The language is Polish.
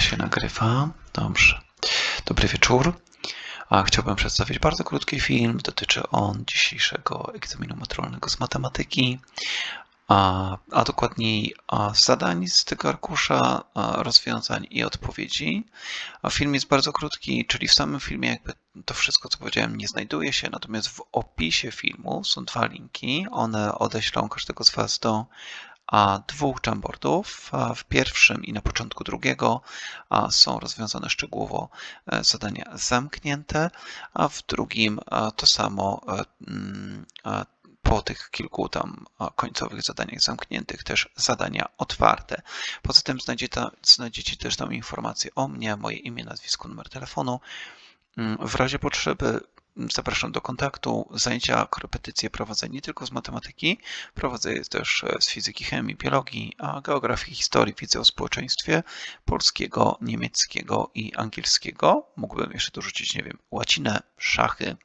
Się nagrywa. Dobrze. Dobry wieczór. A chciałbym przedstawić bardzo krótki film. Dotyczy on dzisiejszego egzaminu maturalnego z matematyki, a, a dokładniej a, zadań z tego arkusza, rozwiązań i odpowiedzi. A film jest bardzo krótki, czyli w samym filmie jakby to wszystko, co powiedziałem, nie znajduje się, natomiast w opisie filmu są dwa linki. One odeślą każdego z Was do dwóch jamboardów. W pierwszym i na początku drugiego są rozwiązane szczegółowo e, zadania zamknięte, a w drugim a, to samo e, mm, po tych kilku tam końcowych zadaniach zamkniętych też zadania otwarte. Poza tym znajdziecie, znajdziecie też tam informacje o mnie, moje imię, nazwisko, numer telefonu. Mm, W razie potrzeby zapraszam do kontaktu. Zajęcia, korepetycje prowadzę nie tylko z matematyki, prowadzę je też e, z fizyki, chemii, biologii, a geografii, historii, widzę o społeczeństwie polskiego, niemieckiego i angielskiego. Mógłbym jeszcze dorzucić, nie wiem, łacinę, szachy.